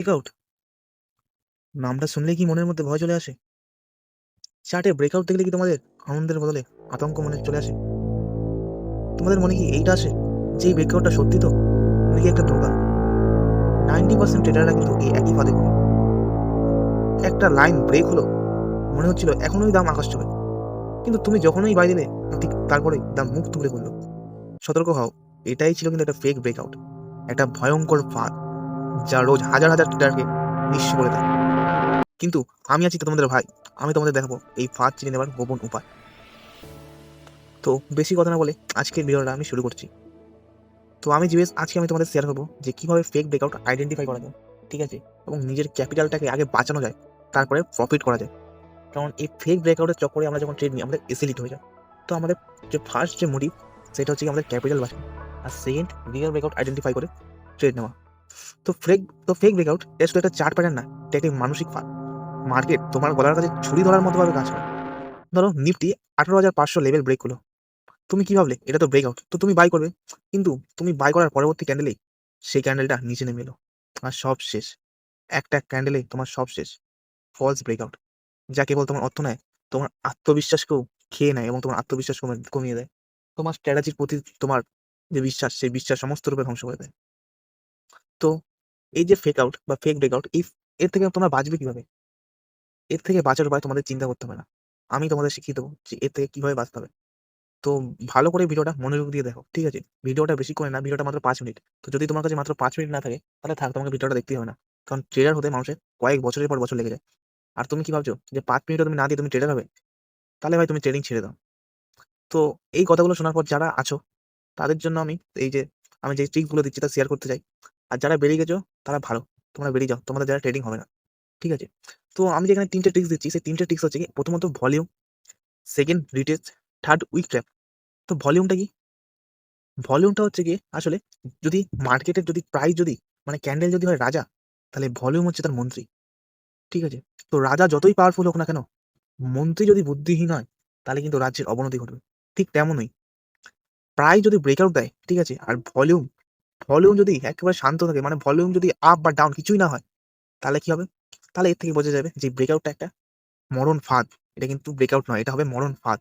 Breakout নামটা শুনলেই কি মনের মধ্যে ভয় চলে আসে? চার্টে ব্রেকআউট দেখলে কি তোমাদের আনন্দের বদলে আতঙ্ক মনে চলে আসে? তোমাদের মনে কি এইটা আসে যে এই ব্রেকআউটটা সত্যি তো? নাকি একটা ধোকা নাইনটি পার্সেন্ট ট্রেডাররা কিন্তু এই একই ফাঁদে পড়ে একটা লাইন ব্রেক হলো, মনে হচ্ছিল এখনোই দাম আকাশ চলে কিন্তু তুমি যখনই বাই দিলে, ঠিক তারপরে দাম মুখ তুলে করল সতর্ক হও, এটাই ছিল কিন্তু একটা ফেক ব্রেকআউট একটা ভয়ঙ্কর ফাঁদ। যা রোজ হাজার হাজার ট্রেডারকে নিঃস্ব করে দেয়। কিন্তু আমি আছি তোমাদের ভাই, আমি তোমাদের দেখাবো এই ফাঁদ চিনে নেবার গোপন উপায়। তো বেশি কথা না বলে আজকের ভিডিওটা আমি শুরু করছি। তো আমি জিবেস আজকে আমি তোমাদের শেয়ার করব যে কীভাবে ফেক ব্রেকআউট আইডেন্টিফাই করা যায়, ঠিক আছে? এবং নিজের ক্যাপিটালটাকে আগে বাঁচানো যায়, তারপরে প্রফিট করা যায়। কারণ এই ফেক ব্রেকআউটের চক্করে আমরা যখন ট্রেড নিই, আমাদের এসিলিট হয়ে যায়। তো আমাদের যে ফার্স্ট যে মোটিভ সেটা হচ্ছে আমাদের ক্যাপিটাল বাঁচানো। আর সেকেন্ড রিয়েল ব্রেকআউট আইডেন্টিফাই করে ট্রেড নেওয়া। তো ফেক তো ফেক ব্রেকআউট এটা শুধু একটা চার্ট প্যাটার্ন না, এটা একটি মানসিক ফাঁদ। মার্কেট তোমার গলার কাছে ছুরি ধরার মতো ভাবে কাজ করে। ধরো নিফটি আঠারো হাজার পাঁচশো লেভেল ব্রেক হলো তুমি কি ভাবলে? এটা তো ব্রেকআউট তো তুমি বাই করবে। কিন্তু তুমি বাই করার পরবর্তী ক্যান্ডেলেই সেই ক্যান্ডেলটা নিচে নেমে এলো। আর সব শেষ। একটা ক্যান্ডেলে তোমার সব শেষ। ফলস ব্রেকআউট যা কেবল তোমার অর্থ নয়, তোমার আত্মবিশ্বাসকেও খেয়ে নেয় এবং তোমার আত্মবিশ্বাস কমিয়ে দেয়। তোমার স্ট্র্যাটেজির প্রতি তোমার যে বিশ্বাস, সেই বিশ্বাস সমস্ত রূপে ধ্বংস করে দেয়। তো এই যে ফেক আউট বা ফেক ব্রেকআউট এই এর থেকে তোমরা বাঁচবে কীভাবে? এর থেকে বাঁচার উপায় তোমাদের চিন্তা করতে হবে না। আমি তোমাদের শিখিয়ে দেবো যে এর থেকে কীভাবে বাঁচতে হবে। তো ভালো করে ভিডিওটা মনোযোগ দিয়ে দেখো, ঠিক আছে? ভিডিওটা বেশি করে না, ভিডিওটা মাত্র পাঁচ মিনিট। তো যদি তোমার কাছে মাত্র পাঁচ মিনিট না থাকে, তাহলে থাক, তোমাকে ভিডিওটা দেখতেই হবে না। কারণ ট্রেডার হতে মানুষের কয়েক বছরের পর বছর লেগে যায়। আর তুমি কি ভাবছ? যে পাঁচ মিনিটও তুমি না দিয়ে তুমি ট্রেডার হবে? তাহলে ভাই তুমি ট্রেডিং ছেড়ে দাও। তো এই কথাগুলো শোনার পর যারা আছো, তাদের জন্য আমি এই যে, আমি যে ট্রিকগুলো দিচ্ছি তা শেয়ার করতে চাই। আর যারা বেরিয়ে গেছো, তারা ভালো। তোমরা বেরিয়ে যাও। তোমাদের যারা ট্রেডিং হবে না। ঠিক আছে? তো আমি যেখানে তিনটে ট্রিক্স দিচ্ছি, সেই তিনটে ট্রিক্স হচ্ছে কি, প্রথমত volume second retest third wick trap তো ভলিউমটা কি? ভলিউমটা হচ্ছে কি আসলে যদি মার্কেটের যদি প্রাইস যদি মানে ক্যান্ডেল যদি হয় রাজা, তাহলে ভলিউম হচ্ছে তার মন্ত্রী। ঠিক আছে? তো রাজা যতই পাওয়ারফুল হোক না কেন, মন্ত্রী যদি বুদ্ধিহীন হয়, তাহলে কিন্তু রাজ্যের অবনতি ঘটবে। ঠিক তেমনই। প্রায় যদি ব্রেকআউট দেয়, ঠিক আছে? আর ভলিউম ভলিউম যদি একেবারে শান্ত থাকে মানে ভলিউম যদি আপ বা ডাউন কিছুই না হয়, তাহলে কি হবে? তাহলে এর থেকে বোঝা যাবে যে ব্রেকআউটটা একটা মরণ ফাঁদ। এটা কিন্তু ব্রেকআউট নয়, এটা হবে মরণ ফাঁদ।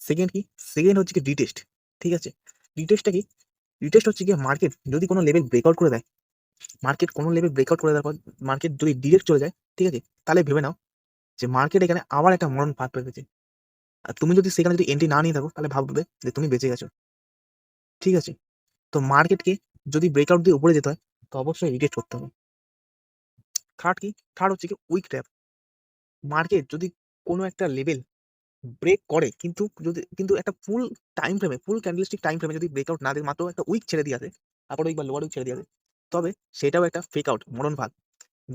সেকেন্ড কি? সেকেন্ড হচ্ছে কি রিটেস্ট ঠিক আছে? রিটেস্টটা কি? রিটেস্ট হচ্ছে কি মার্কেট যদি কোনো লেভেল ব্রেকআউট করে দেয় মার্কেট কোনো লেভেল ব্রেকআউট করে দেওয়ার পর মার্কেট যদি ডিরেক্ট চলে যায়, ঠিক আছে? তাহলে ভেবে নাও যে মার্কেট এখানে আবার একটা মরণ ফাঁদ পেতেছে আর তুমি যদি সেখানে যদি এন্ট্রি না নিয়ে থাকো, তাহলে ভাববে যে তুমি বেঁচে গেছো। ঠিক আছে? তো মার্কেটকে যদি ব্রেকআউট দিয়ে উপরে যেতে হয়, তো অবশ্যই রিটেস্ট করতে হবে। থার্ড কি? থার্ড হচ্ছে কি উইক ট্র্যাপ মার্কেট যদি কোনো একটা লেভেল ব্রেক করে, কিন্তু যদি, কিন্তু একটা ফুল টাইম ফ্রেমে ফুল ক্যান্ডেলস্টিক টাইম ফ্রেমে যদি ব্রেকআউট না দেয়, মাত্র একটা উইক ছেড়ে দিয়ে আসে আপার উইক বা লোয়ার উইক ছেড়ে দিয়ে আসে, তবে সেটাও একটা ফেক আউট মরণ ভাগ।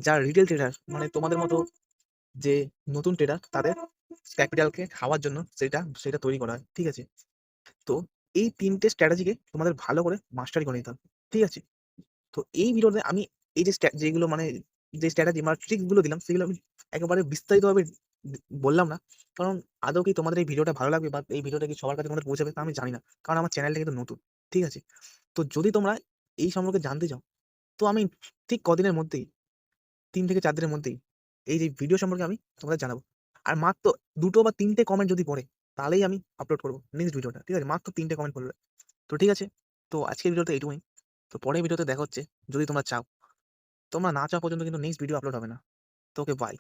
যা রিটেল ট্রেডার মানে তোমাদের মতো যে নতুন ট্রেডার তাদের ক্যাপিটালকে খাওয়ার জন্য সেটা সেটা তৈরি করা হয়, ঠিক আছে? তো এই তিনটে স্ট্র্যাটেজিকে তোমাদের ভালো করে মাস্টারি করে নিতে হবে। ঠিক আছে? তো এই ভিডিওতে আমি এই যে যেগুলো মানে যে স্ট্র্যাটেজি মানে ট্রিক্সগুলো দিলাম, সেগুলো আমি একেবারে বিস্তারিতভাবে বললাম না। কারণ আদৌ কি তোমাদের এই ভিডিওটা ভালো লাগবে বা এই ভিডিওটা কি সবার কাছে তোমাদের পৌঁছাবে তা আমি জানি না। কারণ আমার চ্যানেলটা কিন্তু নতুন, ঠিক আছে? তো যদি তোমরা এই সম্পর্কে জানতে চাও, তো আমি ঠিক কদিনের মধ্যেই, তিন থেকে চার দিনের মধ্যেই এই যে ভিডিও সম্পর্কে আমি তোমাদের জানাব। আর মাত্র দুটো বা তিনটে কমেন্ট যদি পড়ে, তাহলেই আমি আপলোড করব নেক্সট ভিডিওটা ঠিক আছে? মাত্র তিনটে কমেন্ট পড়বে তো ঠিক আছে? তো আজকের ভিডিওতে এইটুকুই। তো পরের ভিডিওতে দেখা হচ্ছে, যদি তোমরা চাও। তোমরা না চাও পর্যন্ত কিন্তু নেক্সট ভিডিও আপলোড হবে না। তো ওকে বাই